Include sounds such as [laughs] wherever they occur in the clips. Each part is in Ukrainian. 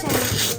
тут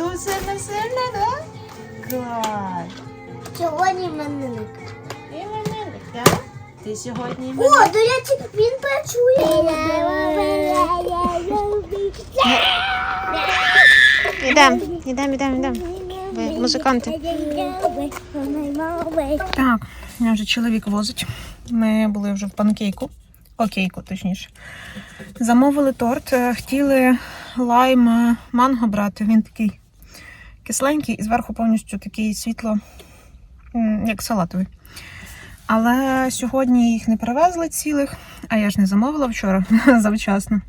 так задув сильно сильно, да? Клас. Сьогодні іменинник. Іменинник, так? Ти сьогодні О, іменинник? до речі, він працює. Ідемо, ідемо, ідемо, ідемо. Ви музиканти. Так, мене вже чоловік возить. Ми були вже в панкейку. Окейку, точніше. Замовили торт. Е, Хотіли лайм е, манго брати. Він такий кисленький і зверху повністю такий світло, як салатовий. Але сьогодні їх не привезли цілих, а я ж не замовила вчора [laughs] завчасно.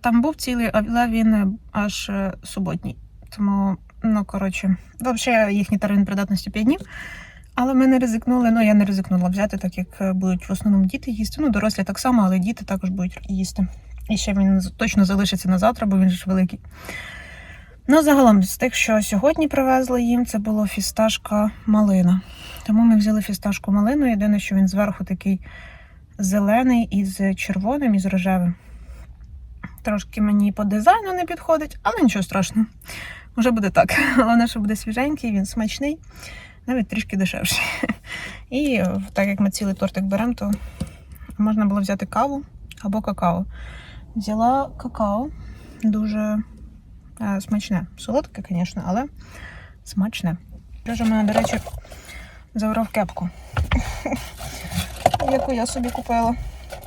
Там був цілий, але він аж е, суботній. Тому, ну, коротше, взагалі їхній термін придатності 5 днів. Але ми не ризикнули, ну я не ризикнула взяти, так як е, будуть в основному діти їсти. Ну, дорослі так само, але діти також будуть їсти. І ще він точно залишиться на завтра, бо він ж великий. Ну, загалом, з тих, що сьогодні привезли їм, це було фісташка малина. Тому ми взяли фісташку малину. Єдине, що він зверху такий зелений із червоним і з рожевим. Трошки мені по дизайну не підходить, але нічого страшного. Вже буде так. [laughs] Головне, що буде свіженький, він смачний, навіть трішки дешевший. [laughs] І е, так як ми цілий тортик беремо, то можна було взяти каву або какао. Взяла какао, дуже е, смачне. Солодке, звісно, але смачне. Дуже мене, до речі, забрав кепку, [laughs] яку я собі купила.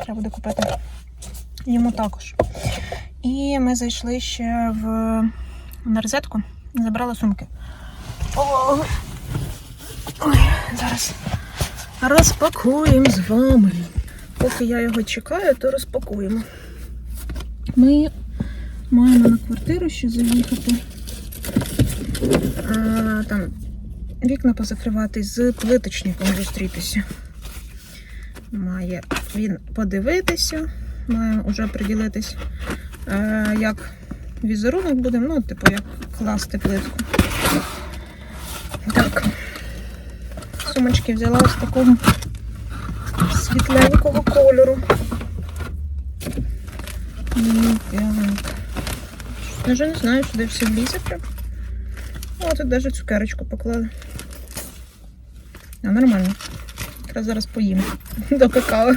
Треба буде купити йому також. І ми зайшли ще в на розетку і забрали сумки. О, Ой, зараз розпакуємо з вами. Поки я його чекаю, то розпакуємо. Ми маємо на квартиру ще заїхати. А, там вікна позакривати з плиточником зустрітися. Має він подивитися, має вже приділитись, е, як візерунок будемо, ну, типу, як класти плитку. Так. Сумочки взяла ось такого світленького кольору. Я вже не знаю, сюди все влізе прям. О, тут навіть цукерочку поклали. А, нормально. Якраз зараз поїм [laughs] до какао.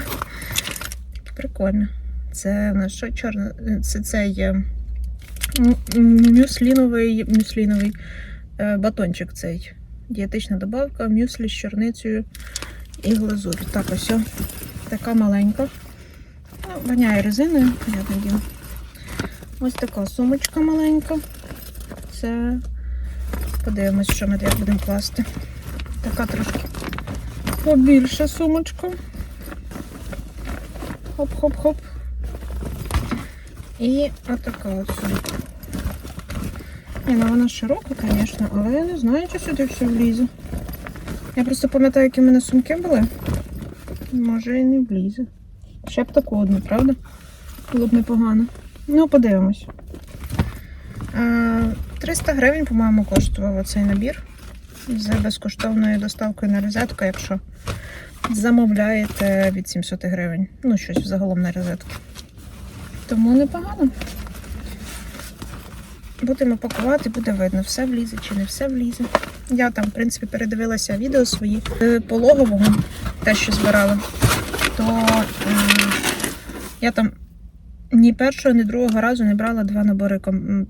Прикольно. Це в нас що чорне? Це е, м- м- мюсліновий, мюсліновий е, батончик цей. Дієтична добавка, мюслі з чорницею і глазурь. Так, ось така маленька. Воняє резиною, понятне діло. Ось така сумочка маленька. Це подивимось, що ми як будемо класти. Така трошки побільша сумочка. Хоп-хоп-хоп. І отака от сумка. Ні, ну вона широка, звісно, але я не знаю, чи сюди все влізе. Я просто пам'ятаю, які в мене сумки були. Може і не влізе. Ще б таку одну, правда? Було б непогано. Ну, подивимось. 300 гривень, по-моєму, коштував оцей набір з безкоштовною доставкою на розетку, якщо замовляєте від 700 гривень. Ну, щось взагалом на розетку. Тому непогано. Будемо пакувати, буде видно, все влізе чи не все влізе. Я там, в принципі, передивилася відео свої е, пологового, те, що збирала. То я там ні першого, ні другого разу не брала два набори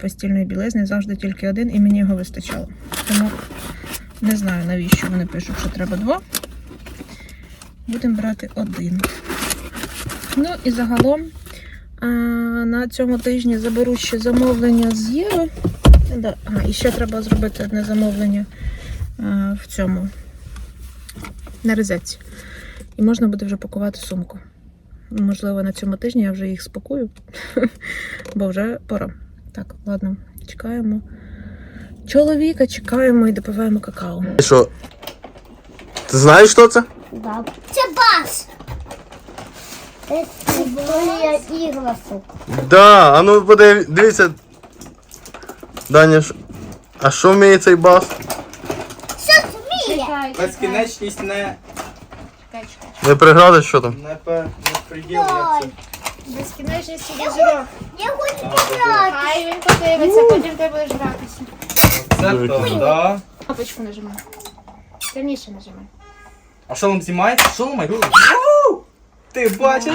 постільної білизни, завжди тільки один, і мені його вистачало. Тому не знаю, навіщо вони пишуть, що треба два. Будемо брати один. Ну і загалом а, на цьому тижні заберу ще замовлення з Єви. Да. А, і ще треба зробити одне замовлення а, в цьому на розетці. І можна буде вже пакувати сумку. Можливо, на цьому тижні я вже їх спакую, [laughs] бо вже пора. Так, ладно, чекаємо. Чоловіка чекаємо і допиваємо какао. Що? Ти знаєш, що це? Да. Це бас. Це історія іграшок. Да, а ну подив, дивіться. Даня, ш- а що вміє цей бас? Що? Чекай, Безкінечність не, чекай, чекай. Не преграда, що там? не, пе- не приділ, як це. Безкінечність і зірок. Я хочу пограти. Хай він подивиться, потім ти будеш гратися. Це то, да. Кнопочку нажимай. Сильніше нажимай. А шолом знімається? Шолом май. Вау! Ти бачиш?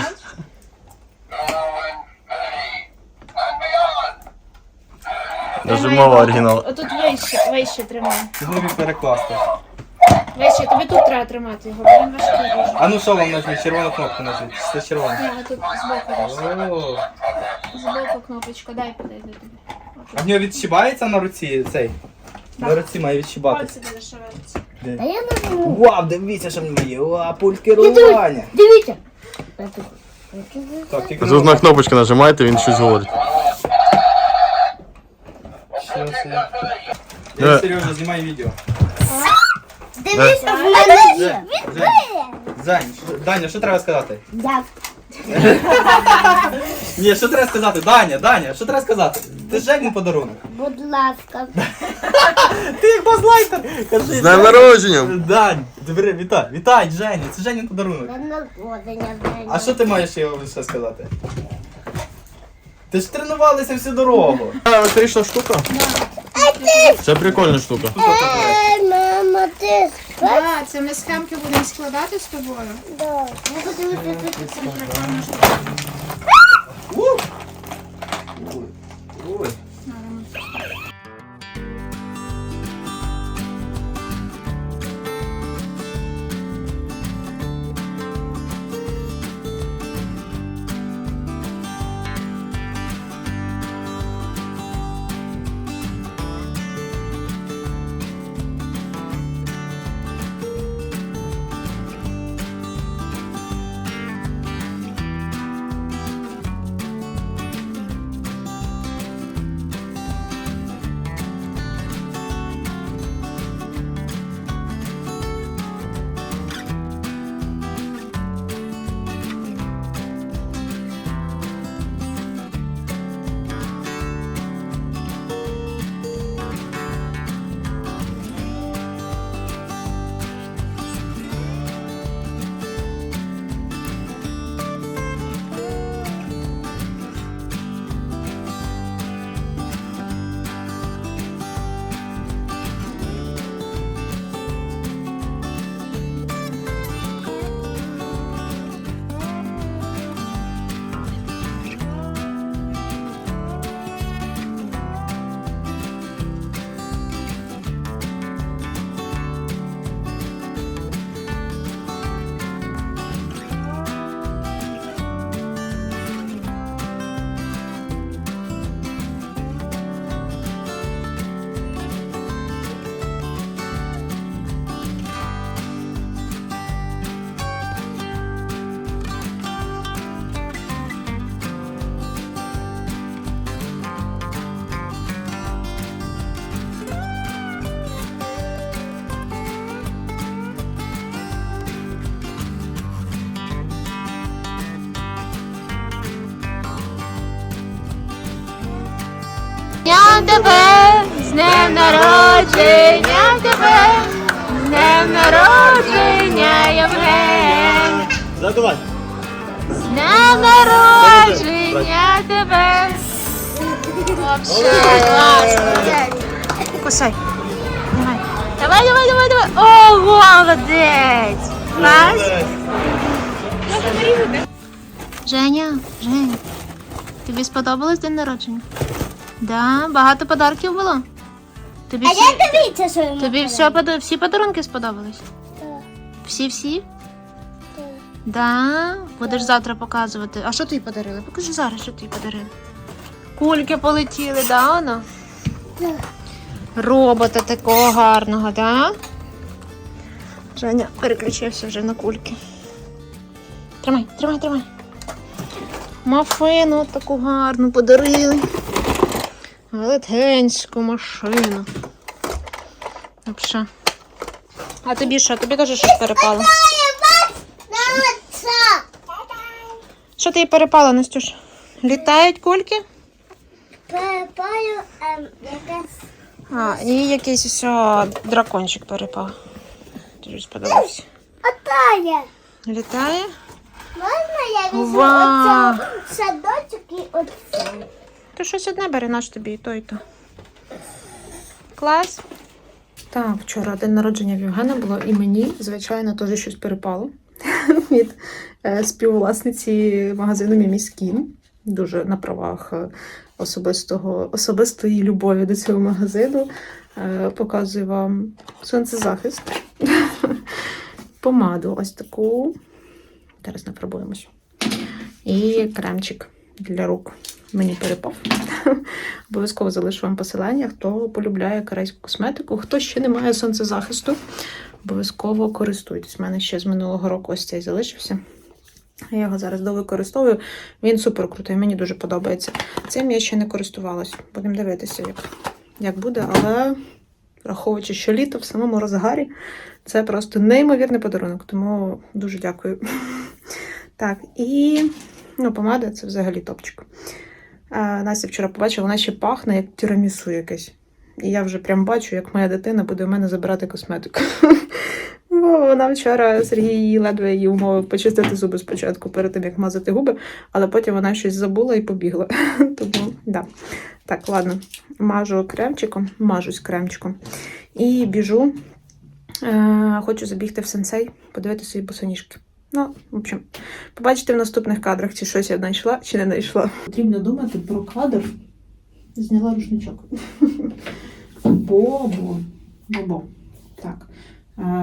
Даже мова оригінал. Отут вище, вище тримай. Ти перекласти. Вище, тобі тут треба тримати його, бо він важкий дуже. А ну шолом нажми, червону кнопку нажми. Це червона. Ні, отут збоку нажми. О, Збоку кнопочку, дай подойду тобі. А в нього відщибається на руці цей? На руці має відщибатися. Пальці буде шевелитися. Та я не можу. Вау, дивіться, що в нього є. Уа, пульт керування. Дивіться. Так, тільки Тут на кнопочку нажимаєте, він щось говорить. Що це? Е. Я Сережа, знімай відео. В мене є. Що- Даня, що треба сказати? Як? Ні, що треба сказати? Даня, Даня, що треба сказати? Ти Жені подарунок. Будь ласка. Ти як базлайтер! Кажи, З днем народження! Дань, добре, вітай, вітай, Женя, це Женін подарунок. День народження Женя. А що ти маєш його ще сказати? Ти ж тренувалися всю дорогу. Електрична штука? Це прикольна штука. Ей, мама, ти спиш? Це ми схемки будемо складати з тобою. Да. Ми хотіли тут Це прикольна штука. Ой, ой. Днем тебе, з днем народження тебе, з днем народження, Євген. Да, давай. З днем народження тебе! Вообще. Кусай. Давай. Давай, давай, давай, давай. О, молодець. Клас. Женя, Женя, тобі сподобалось день народження? Да, багато подарків було. Тобі А всі, як дивіться, що йому тобі все, пода- всі подарунки сподобались? Всі-всі? Да, будеш завтра показувати. А що тобі подарили? Покажи зараз, що тобі подарили. Кульки полетіли, да, воно? Так. Робота такого гарного, да? Женя переключився вже на кульки. Тримай, тримай, тримай. Мафину таку гарну подарили. Велетенську машину. Вообще. А тобі що? Тобі теж щось перепало? Що тобі перепало, Настюш? Літають кульки? Перепаю ем, якась. А, і якийсь все дракончик перепав. Тобі сподобався. Отає. Літає? Можна я візьму оцю садочок і оце? Ти щось одне бери наш тобі, і то, і то. Клас. Так, вчора день народження в Євгена було, і мені, звичайно, теж щось перепало [laughs] від е, співвласниці магазину Міміскін. Дуже на правах е, особистого, особистої любові до цього магазину. Е, Показую вам сонцезахист, [laughs] помаду ось таку. Зараз напробуємось. І кремчик для рук. Мені перепав. [laughs] Обов'язково залишу вам посилання, хто полюбляє корейську косметику. Хто ще не має сонцезахисту, обов'язково користуйтесь. У мене ще з минулого року ось цей залишився. Я його зараз довикористовую. Він супер крутий, мені дуже подобається. Цим я ще не користувалась. Будемо дивитися, як, як буде, але враховуючи, що літо в самому розгарі, це просто неймовірний подарунок. Тому дуже дякую. [laughs] Так, і ну, помада це взагалі топчик. Настя вчора побачила, вона ще пахне як тірамісу якесь. І я вже прям бачу, як моя дитина буде у мене забирати косметику. [laughs] Бо вона вчора Сергій її ледве її умовив почистити зуби спочатку, перед тим як мазати губи, але потім вона щось забула і побігла. [laughs] Тому, да. Так, ладно, мажу кремчиком, мажусь кремчиком. І біжу. Е, хочу забігти в сенсей, подивитися свої босоніжки. Ну, в общем, побачите в наступних кадрах, чи щось я знайшла, чи не знайшла. Потрібно думати про кадр. Зняла рушничок. Бобо. Бобо. Так.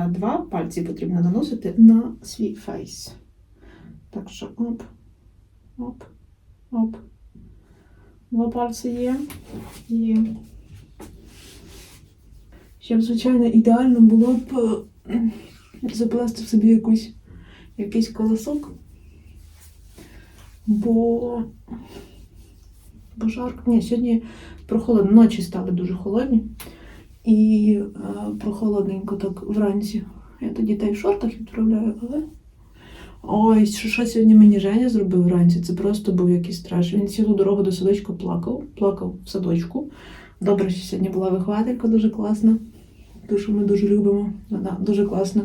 Два пальці потрібно наносити на свій фейс. Так що оп, оп, оп. Два пальці є. Є. Ще б, звичайно, ідеально було б заплести в собі якусь, якийсь колосок. Бо. Бо жарко. Ні, сьогодні прохолодно. Ночі стали дуже холодні. І е, прохолодненько так вранці. Я то дітей в шортах відправляю, але. Ой, що, що сьогодні мені Женя зробив вранці? Це просто був якийсь страш. Він цілу дорогу до садочка плакав, плакав в садочку. Добре, що сьогодні була вихователька дуже класна. Ту, що ми дуже любимо. Вона дуже класно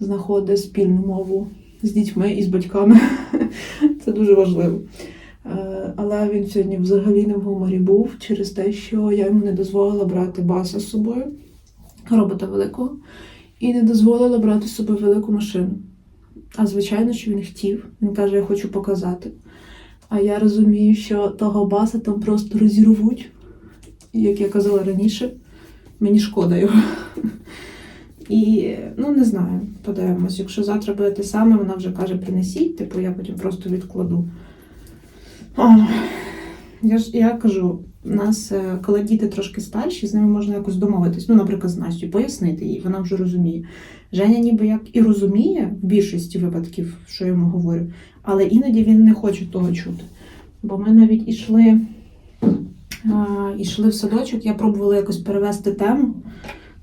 знаходить спільну мову з дітьми і з батьками. [laughs] Це дуже важливо. Е, Але він сьогодні взагалі не в гуморі був через те, що я йому не дозволила брати баса з собою, робота великого, і не дозволила брати з собою велику машину. А звичайно, що він хотів. Він каже, я хочу показати. А я розумію, що того баса там просто розірвуть. Як я казала раніше, мені шкода його. [laughs] І ну не знаю, подивимось. Якщо завтра буде те саме, вона вже каже, принесіть, типу я потім просто відкладу. О, я ж я кажу, у нас, е, коли діти трошки старші, з ними можна якось домовитись. Ну, наприклад, з Настю, пояснити їй, вона вже розуміє. Женя ніби як і розуміє в більшості випадків, що я йому говорю, але іноді він не хоче того чути. Бо ми навіть ішли, а, ішли в садочок, я пробувала якось перевести тему.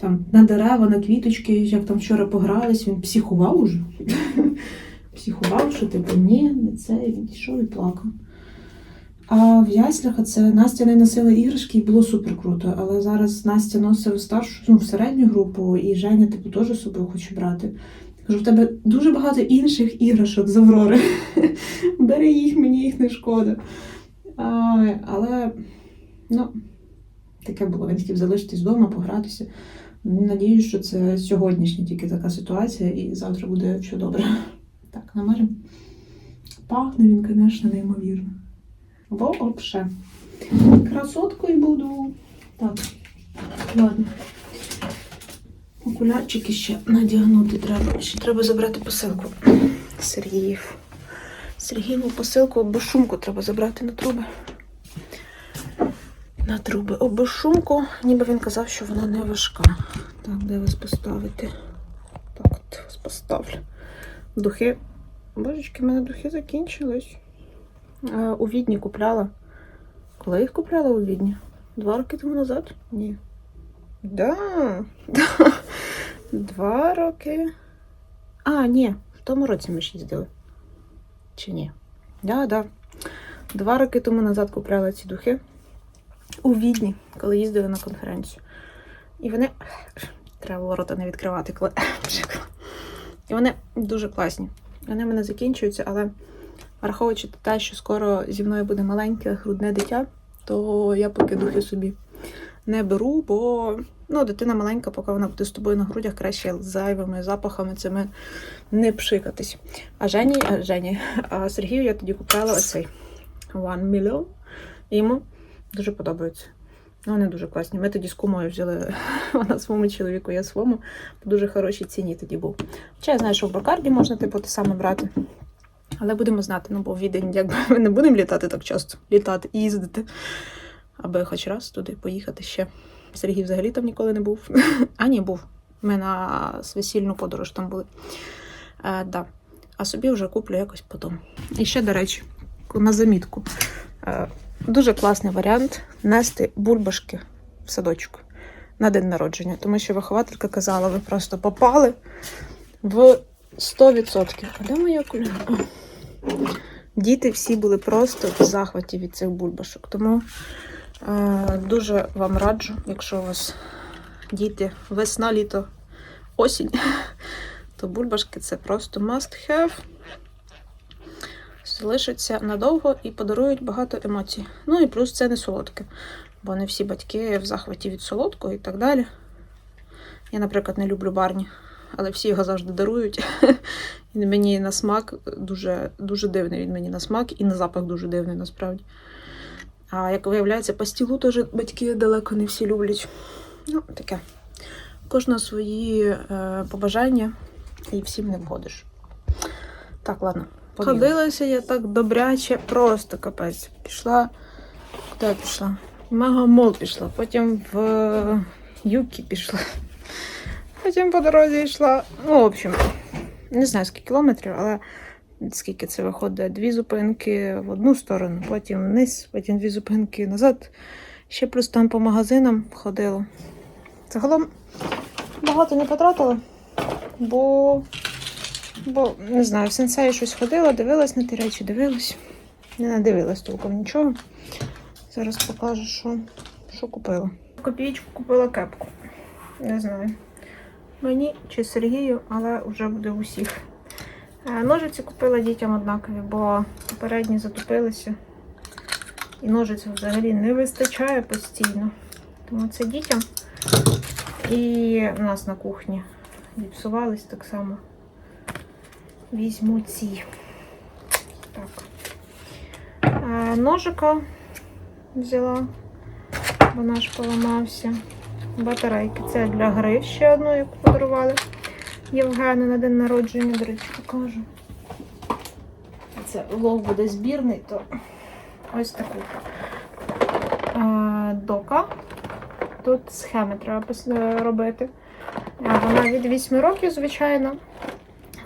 Там на дерева, на квіточки, як там вчора погрались, він психував уже. [laughs] психував, що типу ні, не це, він йшов і плакав. А в яслях це Настя не носила іграшки і було супер круто. Але зараз Настя носить старшу, ну, в середню групу, і Женя типу теж з собою хоче брати. Кажу, в тебе дуже багато інших іграшок з Аврори. [laughs] Бери їх, мені їх не шкода. А, але, ну, таке було. Він хотів залишитись вдома, погратися. Надіюсь, що це сьогоднішня тільки така ситуація, і завтра буде все добре. Так, намажемо. Пахне він, звісно, неймовірно. Вообще. Красоткою буду. Так, ладно. Окулярчики ще надягнути треба. Ще треба забрати посилку. Сергіїв. Сергієву посилку обошумку треба забрати на труби. На труби обошумку, ніби він казав, що вона не важка. Так, де вас поставити? Так, от вас поставлю. Духи. Божечки, в мене духи закінчились. У Відні купляла. Коли їх купляла у Відні? Два роки тому назад? Ні. Да. [laughs] Два роки. А, ні, в тому році ми ж їздили. Чи ні? Да, да. Два роки тому назад купляла ці духи у Відні, коли їздили на конференцію. І вони. Треба було рота не відкривати, коли. [laughs] І вони дуже класні. Вони в мене закінчуються, але враховуючи те, що скоро зі мною буде маленьке грудне дитя, то я поки духи собі не беру, бо ну, дитина маленька, поки вона буде з тобою на грудях, краще зайвими запахами цими не пшикатись. А Жені, а, Жені, а Сергію я тоді купила оцей One Million. Йому дуже подобаються. Ну, вони дуже класні. Ми тоді з кумою взяли [laughs] вона своєму чоловіку, я своєму. По дуже хорошій ціні тоді був. Хоча я знаю, що в Брокарді можна типу те саме брати. Але будемо знати, ну бо в Відень, якби [laughs] ми не будемо літати так часто, літати і їздити, аби хоч раз туди поїхати ще. Сергій взагалі там ніколи не був. [laughs] А ні, був. Ми на весільну подорож там були. Е, да. А собі вже куплю якось потім. І ще, до речі, на замітку. Е, дуже класний варіант нести бульбашки в садочок на день народження. Тому що вихователька казала, ви просто попали в 100%. А де моя окуляри? Діти всі були просто в захваті від цих бульбашок. Тому е, дуже вам раджу, якщо у вас діти весна, літо, осінь, [laughs] то бульбашки це просто must have. Залишаться надовго і подарують багато емоцій. Ну і плюс це не солодке, бо не всі батьки в захваті від солодкого і так далі. Я, наприклад, не люблю барні, але всі його завжди дарують. [laughs] І мені на смак дуже, дуже дивний він мені на смак, і на запах дуже дивний насправді. А як виявляється, пастілу теж батьки далеко не всі люблять. Ну, таке. У Кожного свої е, побажання, і всім не вгодиш. Так, ладно. Ходилася я так добряче, просто капець. Пішла. Куди я пішла? В Мегамол пішла, потім в е, Юкі пішла. Потім по дорозі йшла. Ну, в общем, не знаю скільки кілометрів, але скільки це виходить. Дві зупинки в одну сторону, потім вниз, потім дві зупинки назад. Ще плюс там по магазинам ходила. Загалом багато не потратила, бо, бо не знаю, в сенсеї щось ходила, дивилась на ті речі, дивилась. Не надивилась толком нічого. Зараз покажу, що, що купила. Копійку купила кепку. Не знаю. Мені чи Сергію, але вже буде усіх. Е, Ножиці купила дітям однакові, бо попередні затупилися. І ножиць взагалі не вистачає постійно. Тому це дітям. І в нас на кухні зіпсувались так само. Візьму ці. Так. Е, Ножика взяла, бо наш поламався. Батарейки. Це для гри ще одну, яку подарували Євгену на день народження, до речі, покажу. Це влог буде збірний, то ось таку. Дока. Тут схеми треба е, робити. Вона від 8 років, звичайно.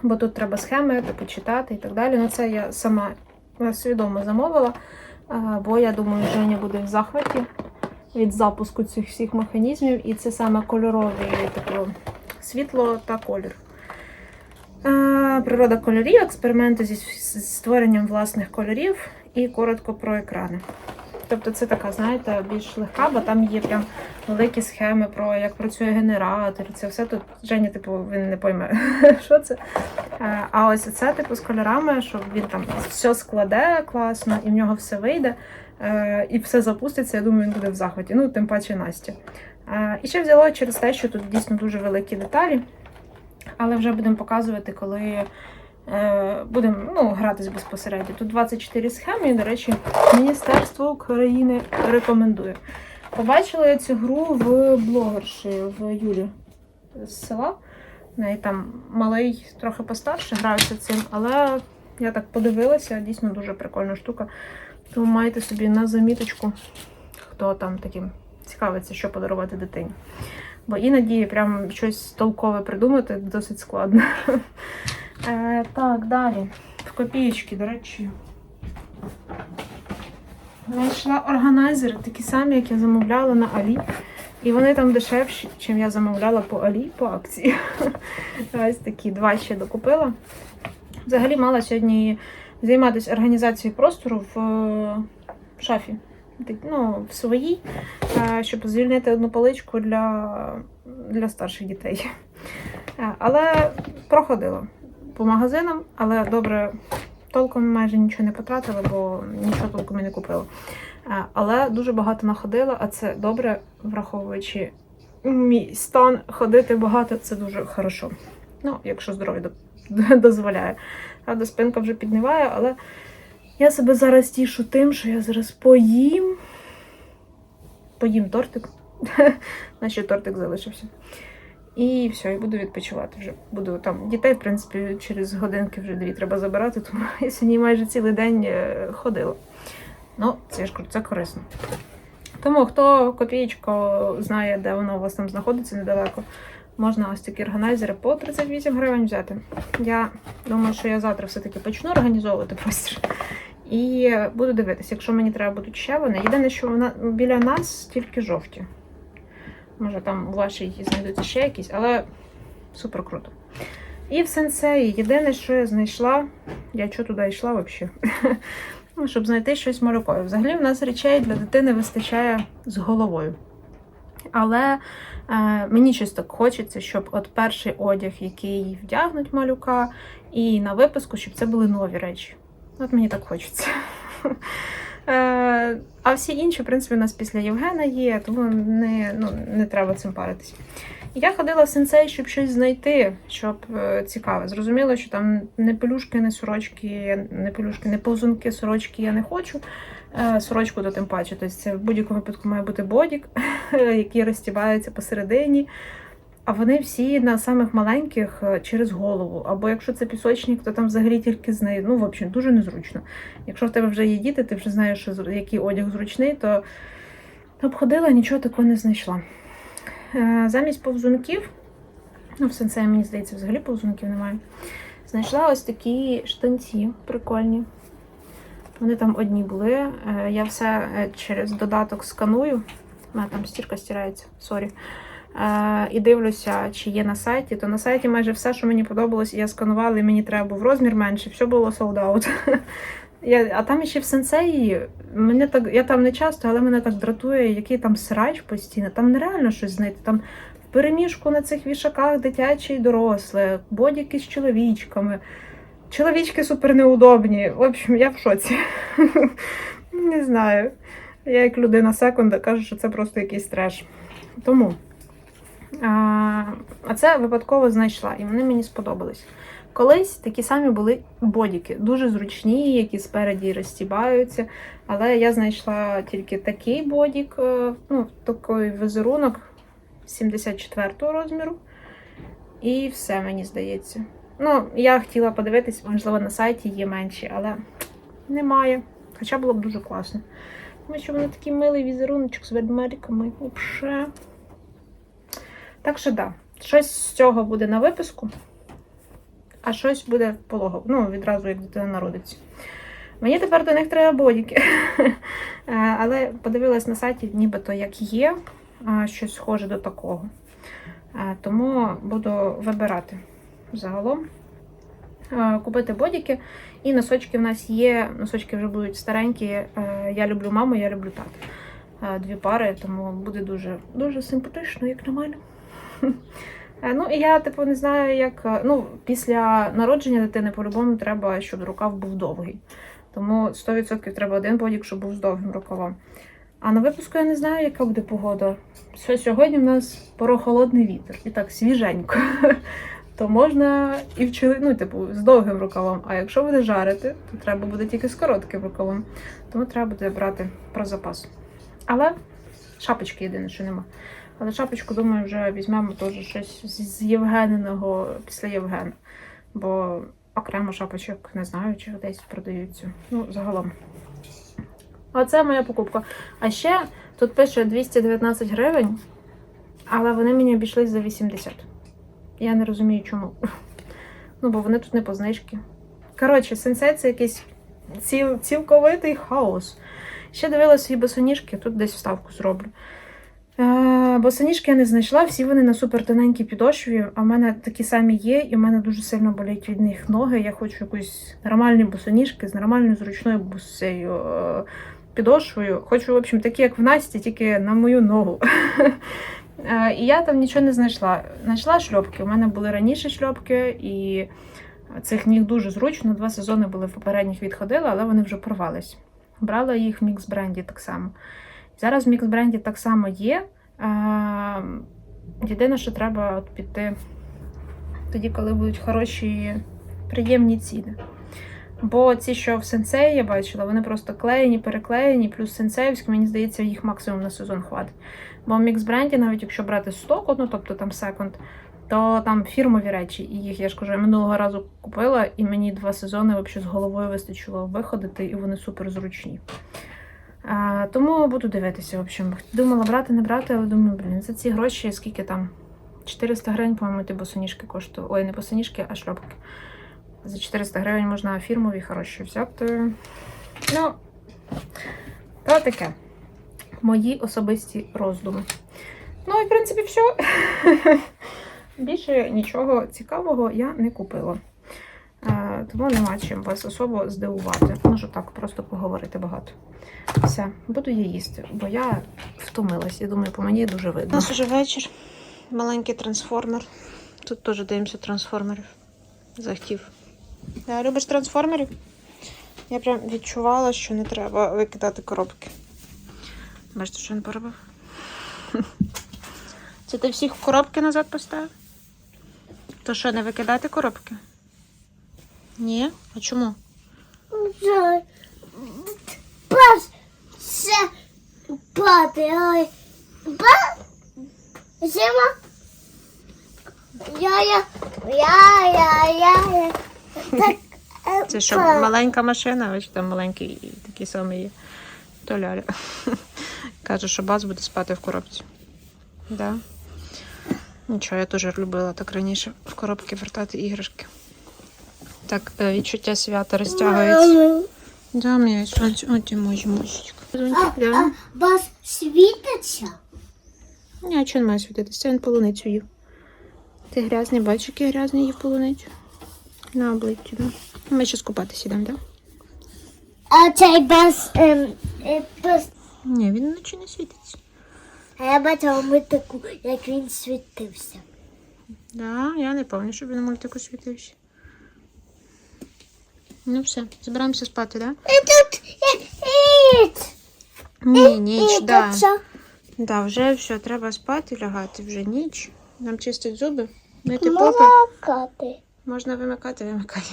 Бо тут треба схеми почитати і так далі. Ну, це я сама е, свідомо замовила, е, бо я думаю, Женя буде в захваті від запуску цих всіх механізмів, і це саме кольорові, типу, світло та колір. Е, Природа кольорів, експерименти зі створенням власних кольорів і коротко про екрани. Тобто це така, знаєте, більш легка, бо там є прям великі схеми про як працює генератор. Це все тут Женя, типу, він не пойме, [laughs] що це. Е, А ось це, типу, з кольорами, щоб він там все складе класно, і в нього все вийде, е, і все запуститься. Я думаю, він буде в захваті. Ну, тим паче Настя. Е, І ще взяло через те, що тут дійсно дуже великі деталі. Але вже будемо показувати, коли будемо ну, гратись безпосередньо. Тут 24 схеми, і, до речі, Міністерство України рекомендує. Побачила я цю гру в блогерші в Юлі з села. В неї там малий трохи постарше, граються цим, але я так подивилася, дійсно дуже прикольна штука. Тому маєте собі на заміточку, хто там таким цікавиться, що подарувати дитині. Бо іноді прям щось толкове придумати досить складно. [laughs] Е, так, далі. В копієчки, до речі. Знайшла органайзери, такі самі, як я замовляла на Алі. І вони там дешевші, чим я замовляла по Алі по акції. [laughs] Ось такі два ще докупила. Взагалі мала сьогодні займатися організацією простору в е, шафі. Ну, в своїй, е, щоб звільнити одну поличку для, для старших дітей. Е, Але проходила по магазинам, але добре, толком майже нічого не потратила, бо нічого толком і не купила. Але дуже багато находила, а це добре, враховуючи мій стан, ходити багато це дуже хорошо. Ну, якщо здоров'я [laughs] дозволяє. Правда, спинка вже підниває, але я себе зараз тішу тим, що я зараз поїм. Поїм тортик. [laughs] Наче тортик залишився. І все, і буду відпочивати вже. Буду там дітей, в принципі, через годинки вже дві треба забирати, тому [laughs] я сьогодні майже цілий день е, ходила. Ну, це ж це корисно. Тому хто копієчко знає, де воно у вас там знаходиться недалеко, можна ось такі органайзери по 38 гривень взяти. Я думаю, що я завтра все-таки почну організовувати простір. [laughs] І буду дивитися, якщо мені треба будуть ще вони. Єдине, що вона біля нас тільки жовті. Може там у вашій знайдуться ще якісь, але супер круто. І в сенсеї єдине, що я знайшла, я чого туди йшла взагалі? [laughs] Ну, щоб знайти щось малюкове. Взагалі, в нас речей для дитини вистачає з головою. Але е, мені щось так хочеться, щоб от перший одяг, який вдягнуть малюка, і на випуску, щоб це були нові речі. От мені так хочеться. [laughs] Е, а всі інші, в принципі, у нас після Євгена є, тому не, ну, не треба цим паритись. Я ходила в сенсей, щоб щось знайти, щоб е, цікаве. Зрозуміло, що там не пелюшки, не сорочки, не пелюшки, не повзунки, сорочки я не хочу. Е, сорочку то тим паче. Тобто це в будь-якому випадку має бути бодік, [laughs] який розтібається посередині. А вони всі на самих маленьких е, через голову. Або якщо це пісочник, то там взагалі тільки з нею. Ну, в общем, дуже незручно. Якщо в тебе вже є діти, ти вже знаєш, який одяг зручний, то обходила, нічого такого не знайшла. Е, Замість повзунків, ну, в сенсеї, мені здається, взагалі повзунків немає. Знайшла ось такі штанці прикольні. Вони там одні були. Е, Я все через додаток сканую. У мене там стірка стирається, сорі. І дивлюся, чи є на сайті. То на сайті майже все, що мені подобалось, я сканувала, і мені треба був розмір менший, все було out. [laughs] Я, а там ще в сенсеї, мене так, я там не часто, але мене так дратує, який там срач постійно. Там нереально щось знайти. Там в переміжку на цих вішаках дитячі і доросле, бодіки з чоловічками. Чоловічки супер неудобні. В общем, я в шоці. [laughs] Не знаю. Я як людина секунда кажу, що це просто якийсь треш. Тому. А, це випадково знайшла, і вони мені сподобались. Колись такі самі були бодіки, дуже зручні, які спереді розстібаються. Але я знайшла тільки такий бодік, е, ну, такий візерунок 74-го розміру. І все, мені здається. Ну, я хотіла подивитись, можливо, на сайті є менші, але немає. Хоча було б дуже класно. Тому що вони такий милий візеруночок з ведмедиками. Вообще. Так що да, щось з цього буде на випуску, а щось буде пологово. Ну, відразу як дитина народиться. Мені тепер до них треба бодіки. [laughs] Е, Але подивилась на сайті, нібито як є, щось схоже до такого. Е, Тому буду вибирати загалом. е, купити бодіки. І носочки в нас є. Носочки вже будуть старенькі. Е, Я люблю маму, я люблю тата. Е, Дві пари, тому буде дуже, дуже симпатично, як на мене. [laughs] Е, Ну і я, типу, не знаю, як. е, Ну, після народження дитини по-любому треба, щоб рукав був довгий. Тому 100% треба один бодік, щоб був з довгим рукавом. А на випуску я не знаю, яка буде погода. Все, сьогодні в нас порохолодний вітер. І так свіженько. [laughs] То можна і вчили, ну, типу, з довгим рукавом. А якщо буде жарити, то треба буде тільки з коротким рукавом. Тому треба буде брати про запас. Але шапочки єдине, що нема. Але шапочку, думаю, вже візьмемо теж щось з Євгениного після Євгена. Бо окремо шапочок не знаю, чи десь продаються. Ну, загалом. Оце моя покупка. А ще тут пише 219 гривень, але вони мені обійшлись за 80. Я не розумію, чому. [laughs] Ну, бо вони тут не по знижці. Коротше, сенсей це якийсь ціл, цілковитий хаос. Ще дивилася свої босоніжки, тут десь вставку зроблю. Босоніжки я не знайшла, всі вони на супер тоненькій підошві, а в мене такі самі є, і в мене дуже сильно болять від них ноги. Я хочу якусь нормальні босоніжки з нормальною зручною бусею. е, підошвою. Хочу, в общем, такі, як в Насті, тільки на мою ногу. [laughs] Е, І я там нічого не знайшла. Знайшла шльопки. У мене були раніше шльопки, і цих ніг дуже зручно. Два сезони були в попередніх відходила, але вони вже порвались. Брала їх в мікс бренді так само. Зараз в мікс бренді так само є. Єдине, що треба от піти тоді, коли будуть хороші, приємні ціни. Бо ці, що в сенсеї я бачила, вони просто клеєні, переклеєні, плюс сенсеївські, мені здається, їх максимум на сезон хватить. Бо в мікс бренді, навіть якщо брати сток, ну тобто там секонд, то там фірмові речі, і їх я ж кажу, я минулого разу купила, і мені два сезони взагалі з головою вистачило виходити, і вони супер зручні. Тому буду дивитися. В общем, думала брати, не брати, але думаю, блін, за ці гроші, скільки там 400 гривень, по-моєму, ті босоніжки коштують. Ой, не босоніжки, а шльопки. За 400 гривень можна фірмові хороші взяти. Ну, то таке. Мої особисті роздуми. Ну, і в принципі, все. [laughs] Більше нічого цікавого я не купила. Е, тому нема чим вас особо здивувати. Можу так просто поговорити багато. Все, буду я їсти, бо я втомилась. Я думаю, по мені дуже видно. У нас уже вечір. Маленький трансформер. Тут теж дивимося трансформерів. Захотів. Да, любиш трансформерів? Я прям відчувала, що не треба викидати коробки. Бачите, що він поробив? Це ти всіх в коробки назад поставив? То що, не викидати коробки? Ні? А чому? Пас пати, Зима. Я, я, я, я, я, Це що, маленька машина, ось там маленький і такий самий є. То. Каже, що баз буде спати в коробці. Да. Нічого, я теж любила так раніше в коробки вертати іграшки. Так, е, відчуття свята розтягується. Да, мій сонце, о, мой. А, бас світиться? Ні, а чого не має світитися? Він полуницю їв. Ти грязний, бачиш, який грязний їв полуницю? На обличчі, да? Ми ще купатися йдемо, так? Да? А цей бас, ем, е, бас. Ні, він вночі не світиться. А я бачила митику, як він світився. Да, я не пам'ятаю, щоб він мультику світився. Ну все, збираємося спати, да? І тут іт. Ні, ніч, да. тут? Да, вже все, треба спати, лягати, вже ніч. Нам чистить зуби, мити попи. Молокати. Можна вимикати, вимикати.